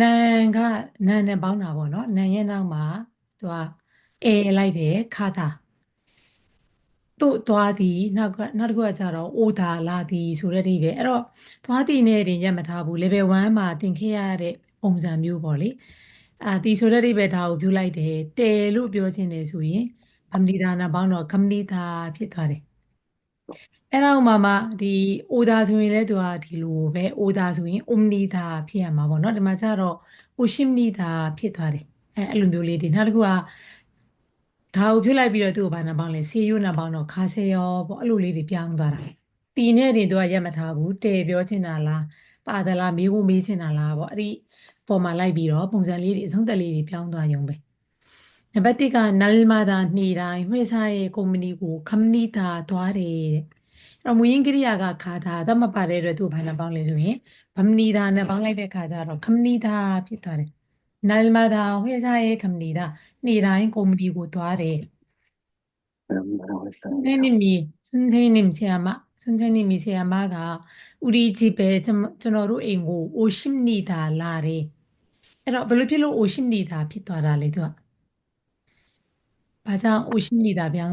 နန်ကနန်နဲ့ပေါင်းတာပေါ့နော်နန်ရဲ့နောက်မှာသူကအဲလိုက်တယ်ခါတာတို့သွားသည်နောက်ကနောက်တစ်ခုကကြတော့အိုတာလာသည်ဆိုတဲ့ဒီပဲအဲ့တော့သွားသည်နဲ့တင်ရက်မထားဘူး level 1မှာသင်ခဲ့ရတဲ့ပုံစံမျိုးပေါ့လေအာဒီဆိုတဲ့ဒီပဲဒါကိုပြုလိုက်တယ်တဲလို့ပြောခြင်းတယ်ဆိုရင်ဗမဏိဒါနာပေါင်းတော့ကမဏိတာဖြစ်သွားတယ် အဲ့တော့မှမှဒီအိုဒါဆိုရင်လည်းသူကဒီလိုပဲအိုဒါဆိုရင်အိုမနီတာဖြစ်ရမှာပေါ့နော်ဒီမှာကျတော့အိုရှိမနီတာဖြစ်သွားတယ်အဲအဲ့လိုမျိုးလေးဒီနောက်တစ်ခုကဒါကိုဖြစ်လိုက်ပြီးတော့သူ့ကိုဘာနာပေါင်းလဲဆေးရိုးနာပေါင်းတော့ခါဆေရောပေါ့အဲ့လိုလေးတွေပြောင်းသွားတာတီနဲ့တင်သူကရက်မထားဘူးတဲပြောချင်တာလားပါဒလားမေးဖို့မေးချင်တာလားပေါ့အဲ့ဒီပေါ်မှာလိုက်ပြီးတော့ပုံစံလေးတွေအဆုံးသက်လေးတွေပြောင်းသွားရုံပဲနံပါတ်1ကနလမာတာနှီတိုင်းမှေစားရဲ့ကုမ္ပဏီကိုခမနီတာသွားတယ်တဲ့ အဲ့တော့မူရင်းကိရိယာကခါတာသမပါတဲ့အတွက်သူ့ဘာနာပေါင်းလဲဆိုရင်ဗမနီတာနဲ့ပေါင်းလိုက်တဲ့ခါကျတော့ခမနီတာဖြစ်သွားတယ်နယ်မာတာဝေစားရဲ့ခမနီတာနေ့တိုင်းကုမ္ပဏီကိုသွားတယ်ဆွန်သေးနေမီဆွန်သေးနေမီဆရာမဆွန်သေးနေမီဆရာမကဥရီကြည့်ပဲကျွန်တော်တို့အိမ်ကိုအိုရှိနေတာလာတယ်အဲ့တော့ဘယ်လိုဖြစ်လို့အိုရှိနေတာဖြစ်သွားတာလဲသူကဘာကြောင့်အိုရှိနေတာပြောင်း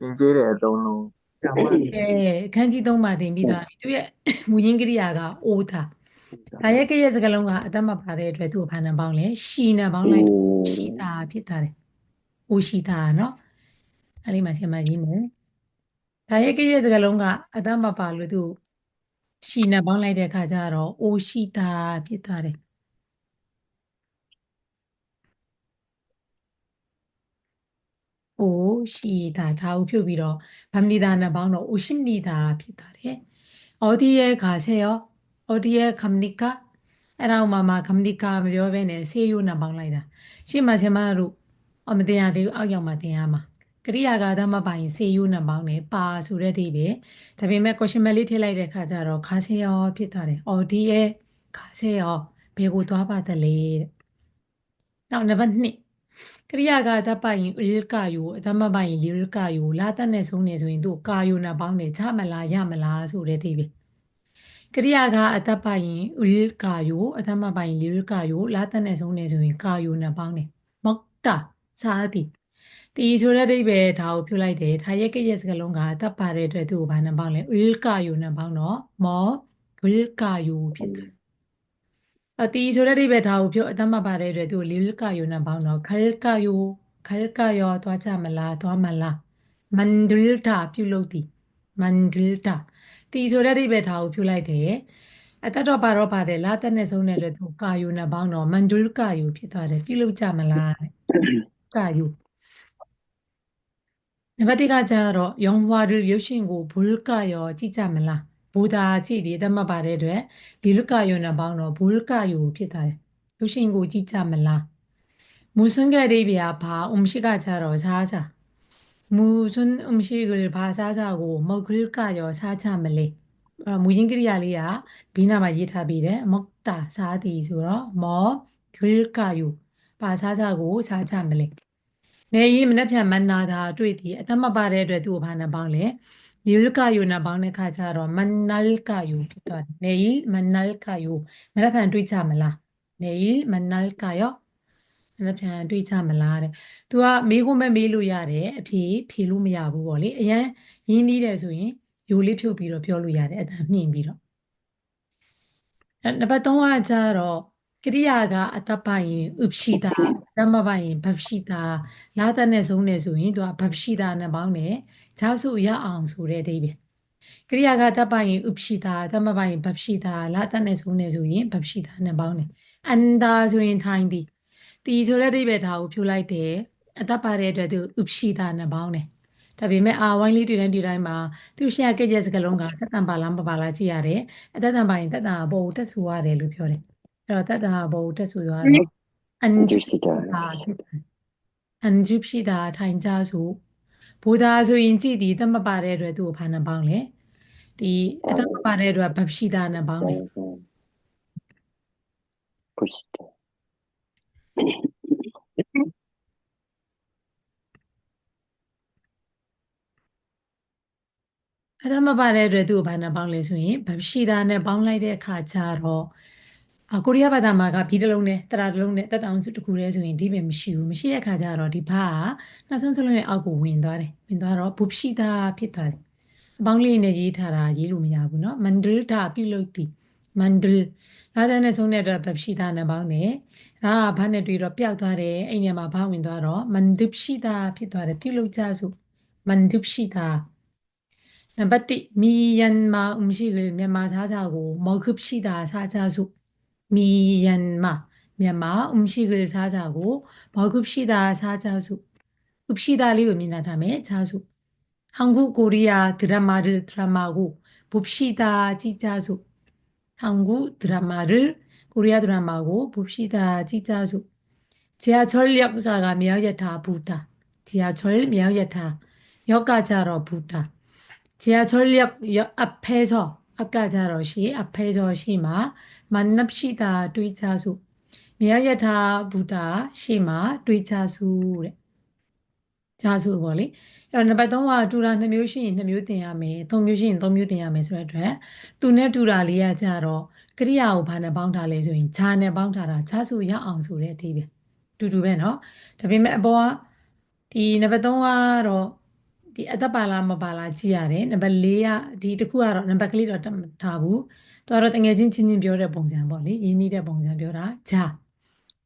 သင်ကျေးတဲ့အသုံးလုံးအဲခန်းကြီးသုံးပါတင်ပြီးသားသူရဲ့မူရင်းကရိယာကအိုးတာဒါရဲ့ကရဲ့စကလုံးကအတတ်မပါတဲ့အတွက်သူ့ဘာနံပေါင်းလဲရှီနံပေါင်းလိုက်ရှိတာဖြစ်တာတယ်အိုးရှိတာနော်အဲ့ဒီမှာဆရာမကြီးမယ်ဒါရဲ့ကရဲ့စကလုံးကအတတ်မပါလို့သူရှီနံပေါင်းလိုက်တဲ့အခါကျတော့အိုးရှိတာဖြစ်တာတယ် အိုရှိတာဒါကိုဖြုတ်ပြီးတော့ဗမဏိတာနံပေါင်းတော့အိုရှိနေတာဖြစ်သွားတယ်အော်ဒီရဲ့ခါဆက်ရောအော်ဒီရဲ့ခမနိကာအဲ့ဒါမှမှခမနိကာမပြောဘဲနဲ့ဆေးရိုးနံပေါင်းလိုက်တာရှေ့မှာဆင်မတို့အမတင်ရသေးဘူးအောက်ရောက်မှတင်ရမှာကရိယာကသမပိုင်ဆေးရိုးနံပေါင်းနဲ့ပါဆိုတဲ့ဒီပဲဒါပေမဲ့ question mark လေးထည့်လိုက်တဲ့ခါကျတော့ခါဆေးရောဖြစ်သွားတယ်အော်ဒီရဲ့ခါဆေးရောဘယ်ကိုသွားပါသလဲတဲ့နောက်နံပါတ်2 ကရိယာကသပိုင်ဥလကယုအသမပိုင်လီလကယုလာတတ်နဲ့ဆုံးနေဆိုရင်တို့ကာယုနာပေါင်းနေချမလားရမလားဆိုတဲ့ဒီပဲကရိယာကအတ္တပိုင်ဥလကာယိုအတ္တမပိုင်လီလကာယိုလာတနဲ့ဆုံးနေဆိုရင်ကာယိုနဲ့ပေါင်းတယ်မောက်တာစာတိတီဆိုတဲ့အိဗယ်ဒါကိုပြုလိုက်တယ်ဒါရဲ့ကရဲ့စကလုံးကအတ္တပါတဲ့အတွက်သူ့ကိုဘာနဲ့ပေါင်းလဲဥလကာယိုနဲ့ပေါင်းတော့မောဥလကာယိုဖြစ်တယ် အတီဆိုတဲ့အိဗယ်ဒါကိုပြုအတ္တမပါတဲ့အတွက်သူ့ကိုလီလကာယိုနဲ့ပေါင်းတော့ခလကာယိုခလကာယောသွားကြမလားသွားမလားမန္ဒလတာပြုလုပ်သည်မန္ဒလတာတီဆိုတဲ့အိဗယ်ထားကိုဖြုတ်လိုက်တယ်အတတော့ပါတော့ပါတယ်လာတက်နဲ့ဆုံးတဲ့အတွက်သူကာယုနဲ့ပေါင်းတော့မန်ဒူလ်ကာယုဖြစ်သွားတယ်ပြုလုပ်ကြမလားကာယုနံပါတ်1ကကျတော့ယောင်ဝါရရုပ်ရှင်ကိုဘူလကာယောကြည့်ကြမလား ဘူတာကြည့်ဒီအသက်မပါတဲ့အတွက်ဒီလကယောနပေါင်းတော့ဘူလကယောဖြစ်သွားတယ်လူရှင်ကိုကြည့်ကြမလားမူဆွန်ကဒေဗီယာဘာအုံရှိကကြတော့ဈာစာမူဆွန်အုံရှိကလေးဘာဈာစာကိုမောက်ကလကယောဈာချမလဲမူရင်းကရိယာလေးကဘီနာမှာရေးထားပြီးတယ်မောက်တာဈာတီဆိုတော့မောကလကယောဘာဈာစာကိုဈာချမလဲနေရင်မနှက်ဖြန်မန္နာသာတွေ့သည်အသက်မပါတဲ့အတွက်သူ့ဘာနှပေါင်းလဲ ယူလကယုနာပေါင်းတဲ့ခါကျတော့မနလကယုဖြစ်သွားတယ်နေရင်မနလကယုမနှက်ဖြန်တွေ့ကြမလားနေရင်မနလကယောမပြန်တွေးကြမလားတဲ့။ तू ကမေးခွန်းပဲမေးလို့ရတယ်အဖြေဖြေလို့မရဘူးပေါ့လေ။အရန်ရင်းနှီးတယ်ဆိုရင်ယိုလေးဖြုတ်ပြီးတော့ပြောလို့ရတယ်အတန်မြင့်ပြီးတော့။နံပါတ်3ကကျတော့ ကရိယာကအတ္တပိုင်ဥပရှိတာဓမ္မပိုင်ဘဗရှိတာလာတနဲ့ဆုံးနေဆိုရင်သူကဘဗရှိတာနဲ့ပေါင်းတယ်။ဂျာစုရအောင်ဆိုတဲ့အဓိပ္ပာယ်။ကရိယာကတပိုင်ဥပရှိတာဓမ္မပိုင်ဘဗရှိတာလာတနဲ့ဆုံးနေဆိုရင်ဘဗရှိတာနဲ့ပေါင်းတယ်။အန္တာဆိုရင်ထိုင်သည်တီဆိုတဲ့အဓိပ္ပာယ်ဒါကိုဖြိုလိုက်တယ်အသက်ပါတဲ့အတွက်သူဥပရှိတာနဲ့ပေါင်းတယ်ဒါပေမဲ့အာဝိုင်းလေးတွေ့တိုင်းတွေ့တိုင်းမှာသူရှေ့ကကြက်စကလုံးကတက်တန်ပါလားမပါလားကြည့်ရတယ်အသက်တန်ပါရင်တက်တန်ဘောတက်ဆူရတယ်လို့ပြောတယ် အဲ့တော့တက်တန်ဘောတက်ဆူရတယ်အန်ဂျူရှိတာအန်ဂျူရှိတာထိုင်ကြဆိုဘူဒါဆိုရင်ကြည့်ဒီတက်မပါတဲ့အတွက်သူ့ကိုဖာနှပေါင်းလေဒီအသက်မပါတဲ့အတွက်ဗရှိတာနဲ့ပေါင်းတယ်ပုရှိတာအဲ့ဒါမပါတဲ့အတွက်သူ့ကိုဘာနဲ့ပေါင်းလဲဆိုရင်ဗရှိတာနဲ့ပေါင်းလိုက်တဲ့အခါကျတော့ အာကိုရီးယားဘာသာမှာကဘီတစ်လုံးနဲ့တရာတစ်လုံးနဲ့တက်တောင်စုတစ်ခုတည်းဆိုရင်ဒီပဲမရှိဘူးမရှိတဲ့ခါကျတော့ဒီဘာကနောက်ဆုံးစလုံးရဲ့အောက်ကိုဝင်သွားတယ်ဝင်သွားတော့ဘူပရှိတာဖြစ်သွားတယ်အပေါင်းလေးနဲ့ရေးထားတာရေးလို့မရဘူးเนาะမန္ဒလတာပြုလုပ်သည်မန္ဒလလာတဲ့နဲ့ဆုံးတဲ့အတွက်ဘူပရှိတာနဲ့ပေါင်းတယ်ဒါကဘာနဲ့တွေ့တော့ပျောက်သွားတယ်အဲ့ညမှာဘာဝင်သွားတော့မန္ဒုပရှိတာဖြစ်သွားတယ်ပြုလုပ်ကြစုမန္ဒုပရှိတာ နံပါတ်1မီယန်မာအမရှိကလေးမြန်မာစားစာကိုမောက်ခပ်ရှိတာစားကြစု 미얀마, 미얀마 음식을 사자고 먹읍시다 사자수, 읍시다를 의미하다며 자수, 한국 코리아 드라마를 드라마고 봅시다 지자수, 한국 드라마를 코리아 드라마고 봅시다 지자수, 지하철역사가 명예타 부다, 지하철 명예타 역가자로 부다, 지하철역 앞에서 အကကြတော့ရှိအဖဲကြောရှိမှာမနပ်ရှိတာတွေးချစုမြယထာဘူတာရှိမှာတွေးချစုတဲ့ချစုပေါ့လေအဲ့တော့နံပါတ်3ကတူတာ2မျိုးရှိရင်2မျိုးတင်ရမယ်3မျိုးရှိရင်3မျိုးတင်ရမယ်ဆိုတဲ့အတွက်သူနဲ့တူတာလေးကကြတော့ကရိယာကိုဘာနဲ့ပေါင်းထားလဲဆိုရင်ခြာနဲ့ပေါင်းထားတာခြာစုရအောင်ဆိုတဲ့အဓိပ္ပာယ်တူတူပဲเนาะဒါပေမဲ့အပေါ်ကဒီနံပါတ်3ကတော့ ဒီအသက်ပါလားမပါလားကြည့်ရတယ်နံပါတ်4ကဒီတစ်ခုကတော့နံပါတ်ကလေးတော့ထားဘူးသူကတော့တငယ်ချင်းချင်းချင်းပြောတဲ့ပုံစံပေါ့လေရင်းနှီးတဲ့ပုံစံပြောတာဂျာ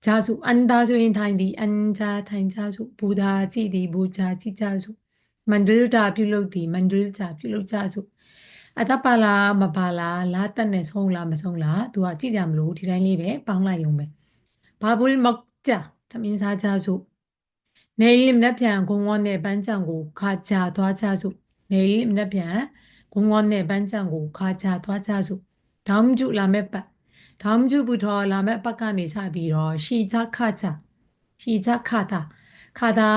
ဂျာစုအန်ဒါဆိုရင်ထိုင်သည်အန်ဂျာထိုင်ဂျာစုဘူဒါကြည့်သည်ဘူဂျာကြည့်ဂျာစုမန္ဒလတာပြုလုပ်သည်မန္ဒလတာပြုလုပ်ဂျာစုအသက်ပါလားမပါလားလာတက်နဲ့ဆုံးလားမဆုံးလားသူကကြည့်ကြမလို့ဒီတိုင်းလေးပဲပေါင်းလိုက်ရုံပဲဘာဘူးမောက်ဂျာသမင်းစားဂျာစု နေရီမနှက်ပြန်ဂုံဝေါနဲ့ပန်းချံကိုခါချသွားချစုနေရီမနှက်ပြန်ဂုံဝေါနဲ့ပန်းချံကိုခါချသွားချစုဒေါမ်ကျူလာမဲ့ပတ်ဒေါမ်ကျူဘူထောလာမဲ့ပတ်ကနေစပြီးတော့ရှီချခါချရှီချခါတာခါတာ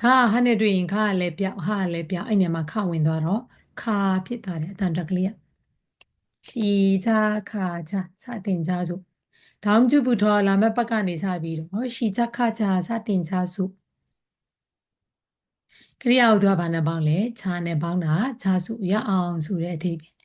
ခါဟာနဲ့တွေ့ရင်ခါကလည်းပြောက်ဟာကလည်းပြောက်အဲ့ညမှာခဝင်သွားတော့ခါဖြစ်သွားတယ်အတန်တက်ကလေးကရှီချခါချစတင်ကြစုဒေါမ်ကျူဘူထောလာမဲ့ပတ်ကနေစပြီးတော့ရှီချခါချစတင်ကြစု ကရိယာကိုသူကဘာနဲ့ပေါင်းလဲခြားနဲ့ပေါင်းတာခြားစုရအောင်ဆိုတဲ့အဓိပ္ပာယ်